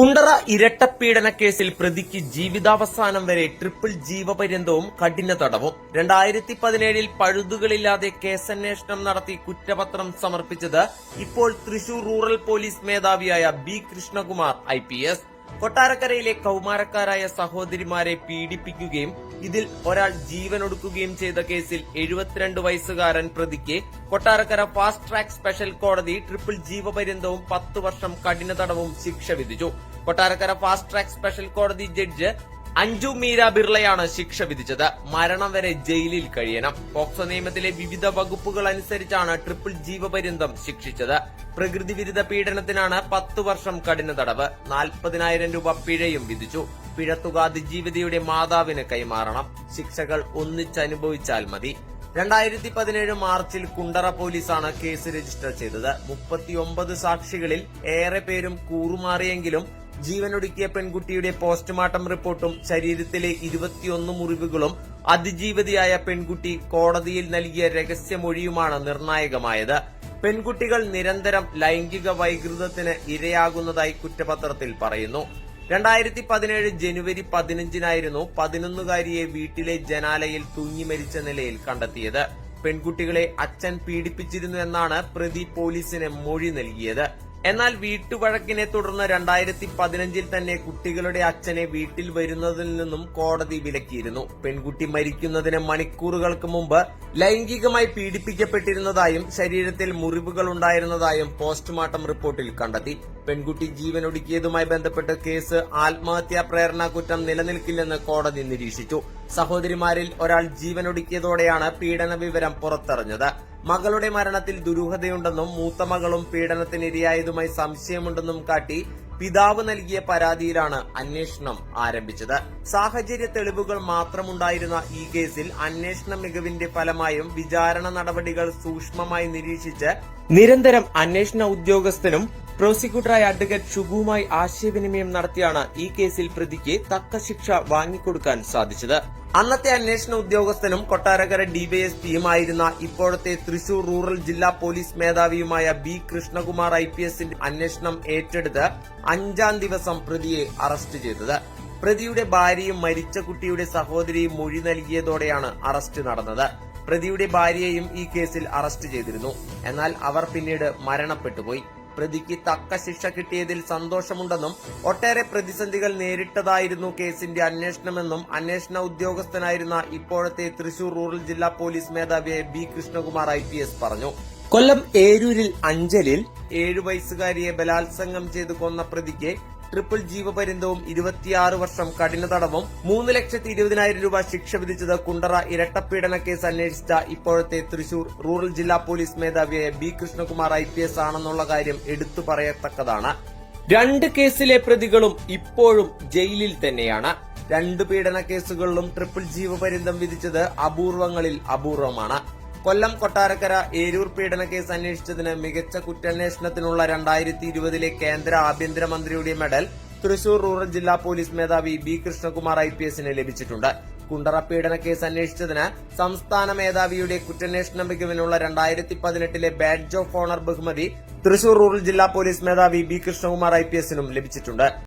കുണ്ടറ ഇരട്ടപ്പീഡന കേസിൽ പ്രതിക്ക് ജീവിതാവസാനം വരെ ട്രിപ്പിൾ ജീവപര്യന്തവും കഠിന തടവും. രണ്ടായിരത്തി പതിനേഴിൽ പഴുതുകളില്ലാതെ കേസന്വേഷണം നടത്തി കുറ്റപത്രം സമർപ്പിച്ചത് ഇപ്പോൾ Thrissur rural police മേധാവിയായ B Krishnakumar I P S. കൊട്ടാരക്കരയിലെ കൌമാരക്കാരായ സഹോദരിമാരെ പീഡിപ്പിക്കുകയും ഇതിൽ ഒരാൾ ജീവനൊടുക്കുകയും ചെയ്ത കേസിൽ എഴുപത്തിരണ്ട് വയസ്സുകാരൻ പ്രതിക്ക് കൊട്ടാരക്കര ഫാസ്റ്റ് ട്രാക്ക് സ്പെഷ്യൽ കോടതി ട്രിപ്പിൾ ജീവപര്യന്തവും പത്ത് വർഷം കഠിന തടവും ശിക്ഷ വിധിച്ചു. കൊട്ടാരക്കര ഫാസ്റ്റ് ട്രാക്ക് സ്പെഷ്യൽ കോടതി ജഡ്ജ് അഞ്ജു മീര ബിർളയാണ് ശിക്ഷ വിധിച്ചത്. മരണം വരെ ജയിലിൽ കഴിയണം. പോക്സോ നിയമത്തിലെ വിവിധ വകുപ്പുകൾ അനുസരിച്ചാണ് ട്രിപ്പിൾ ജീവപര്യന്തം ശിക്ഷിച്ചത്. പ്രകൃതി വിരുദ്ധ പീഡനത്തിനാണ് പത്ത് വർഷം കഠിന തടവ്. നാൽപ്പതിനായിരം രൂപ പിഴയും വിധിച്ചു. പിഴത്തുക അതിജീവിതയുടെ മാതാവിന് കൈമാറണം. ശിക്ഷകൾ ഒന്നിച്ചനുഭവിച്ചാൽ മതി. രണ്ടായിരത്തി പതിനേഴ് മാർച്ചിൽ കുണ്ടറ പോലീസാണ് കേസ് രജിസ്റ്റർ ചെയ്തത്. മുപ്പത്തിയൊമ്പത് സാക്ഷികളിൽ ഏറെ പേരും കൂറുമാറിയെങ്കിലും ജീവനൊടുക്കിയ പെൺകുട്ടിയുടെ പോസ്റ്റ്മോർട്ടം റിപ്പോർട്ടും ശരീരത്തിലെ ഇരുപത്തിയൊന്ന് മുറിവുകളും അതിജീവിതയായ പെൺകുട്ടി കോടതിയിൽ നൽകിയ രഹസ്യമൊഴിയുമാണ് നിർണായകമായത്. പെൺകുട്ടികൾ നിരന്തരം ലൈംഗിക വൈകൃതത്തിന് ഇരയാകുന്നതായി കുറ്റപത്രത്തിൽ പറയുന്നു. രണ്ടായിരത്തി പതിനേഴ് ജനുവരി പതിനഞ്ചിനായിരുന്നു പതിനൊന്നുകാരിയെ വീട്ടിലെ ജനാലയിൽ തൂങ്ങി മരിച്ച നിലയിൽ കണ്ടെത്തിയത്. പെൺകുട്ടികളെ അച്ഛൻ പീഡിപ്പിച്ചിരുന്നു എന്നാണ് പ്രതി പോലീസിന് മൊഴി നൽകിയത്. എന്നാൽ വീട്ടുവഴക്കിനെ തുടർന്ന് രണ്ടായിരത്തി പതിനഞ്ചിൽ തന്നെ കുട്ടികളുടെ അച്ഛനെ വീട്ടിൽ വരുന്നതിൽ നിന്നും കോടതി വിലക്കിയിരുന്നു. പെൺകുട്ടി മരിക്കുന്നതിന് മണിക്കൂറുകൾക്ക് മുമ്പ് ലൈംഗികമായി പീഡിപ്പിക്കപ്പെട്ടിരുന്നതായും ശരീരത്തിൽ മുറിവുകൾ ഉണ്ടായിരുന്നതായും പോസ്റ്റ്മോർട്ടം റിപ്പോർട്ടിൽ കണ്ടെത്തി. പെൺകുട്ടി ജീവനൊടുക്കിയതുമായി ബന്ധപ്പെട്ട് കേസ് ആത്മഹത്യാ പ്രേരണ കുറ്റം നിലനിൽക്കില്ലെന്ന് കോടതി നിരീക്ഷിച്ചു. സഹോദരിമാരിൽ ഒരാൾ ജീവനൊടുക്കിയതോടെയാണ് പീഡന വിവരം പുറത്തറിഞ്ഞത്. മകളുടെ മരണത്തിൽ ദുരൂഹതയുണ്ടെന്നും മൂത്ത മകളും പീഡനത്തിനിരയായതുമായി സംശയമുണ്ടെന്നും കാട്ടി പിതാവ് നൽകിയ പരാതിയിലാണ് അന്വേഷണം ആരംഭിച്ചത്. സാഹചര്യ തെളിവുകൾ മാത്രമുണ്ടായിരുന്ന ഈ കേസിൽ അന്വേഷണ മികവിന്റെ ഫലമായും വിചാരണ നടപടികൾ സൂക്ഷ്മമായി നിരീക്ഷിച്ച് നിരന്തരം അന്വേഷണ ഉദ്യോഗസ്ഥനും പ്രോസിക്യൂട്ടറായ അഡ്വക്കേറ്റ് ഷുഗുവുമായി ആശയവിനിമയം നടത്തിയാണ് ഈ കേസിൽ പ്രതിക്ക് തക്ക ശിക്ഷ വാങ്ങിക്കൊടുക്കാൻ സാധിച്ചത്. അന്നത്തെ അന്വേഷണ ഉദ്യോഗസ്ഥനും കൊട്ടാരക്കര ഡിവൈഎസ്പിയുമായിരുന്ന ഇപ്പോഴത്തെ തൃശൂർ റൂറൽ ജില്ലാ പോലീസ് മേധാവിയുമായ ബി കൃഷ്ണകുമാർ ഐ പി എസിന്റെ അന്വേഷണം ഏറ്റെടുത്ത് അഞ്ചാം ദിവസം പ്രതിയെ അറസ്റ്റ് ചെയ്തത്. പ്രതിയുടെ ഭാര്യയും മരിച്ച കുട്ടിയുടെ സഹോദരിയും മൊഴി നൽകിയതോടെയാണ് അറസ്റ്റ് നടന്നത്. പ്രതിയുടെ ഭാര്യയെയും ഈ കേസിൽ അറസ്റ്റ് ചെയ്തിരുന്നു. എന്നാൽ അവർ പിന്നീട് മരണപ്പെട്ടുപോയി. പ്രതിക്ക് തക്ക ശിക്ഷ കിട്ടിയതിൽ സന്തോഷമുണ്ടെന്നും ഒട്ടേറെ പ്രതിസന്ധികൾ നേരിട്ടതായിരുന്നു കേസിന്റെ അന്വേഷണമെന്നും അന്വേഷണ ഉദ്യോഗസ്ഥനായിരുന്ന ഇപ്പോഴത്തെ തൃശൂർ റൂറൽ ജില്ലാ പോലീസ് മേധാവിയെ ബി കൃഷ്ണകുമാർ ഐ പറഞ്ഞു. കൊല്ലം ഏരൂരിൽ അഞ്ചലിൽ ഏഴു വയസ്സുകാരിയെ ബലാത്സംഗം ചെയ്ത് കൊന്ന പ്രതിക്ക് ട്രിപ്പിൾ ജീവപര്യന്തവും ഇരുപത്തിയാറ് വർഷം കഠിന തടവും മൂന്ന് ലക്ഷത്തി ഇരുപതിനായിരം രൂപ ശിക്ഷ വിധിച്ചത് കുണ്ടറ ഇരട്ടപ്പീഡന കേസ് അന്വേഷിച്ച ഇപ്പോഴത്തെ തൃശൂർ റൂറൽ ജില്ലാ police മേധാവിയായ B Krishnakumar I P S ആണെന്നുള്ള കാര്യം എടുത്തു പറയത്തക്കതാണ്. രണ്ട് കേസിലെ പ്രതികളും ഇപ്പോഴും ജയിലിൽ തന്നെയാണ്. രണ്ട് പീഡന കേസുകളിലും ട്രിപ്പിൾ ജീവപര്യന്തം വിധിച്ചത് അപൂർവങ്ങളിൽ അപൂർവമാണ്. കൊല്ലം കൊട്ടാരക്കര ഏരൂർ പീഡന കേസ് അന്വേഷിച്ചതിന് മികച്ച കുറ്റാന്വേഷണത്തിനുള്ള രണ്ടായിരത്തി ഇരുപതിലെ കേന്ദ്ര ആഭ്യന്തരമന്ത്രിയുടെ മെഡൽ തൃശൂർ റൂറൽ ജില്ലാ പോലീസ് മേധാവി ബി കൃഷ്ണകുമാർ ഐ പി എസിന് ലഭിച്ചിട്ടുണ്ട്. കുണ്ടറ പീഡന കേസ് അന്വേഷിച്ചതിന് സംസ്ഥാന മേധാവിയുടെ കുറ്റാന്വേഷണ മികവിനുള്ള രണ്ടായിരത്തി പതിനെട്ടിലെ ബാഡ്ജ് ഓഫ് ഓണർ ബഹുമതി തൃശൂർ റൂറൽ ജില്ലാ പോലീസ് മേധാവി ബി കൃഷ്ണകുമാർ ഐ പി എസിനും ലഭിച്ചിട്ടുണ്ട്.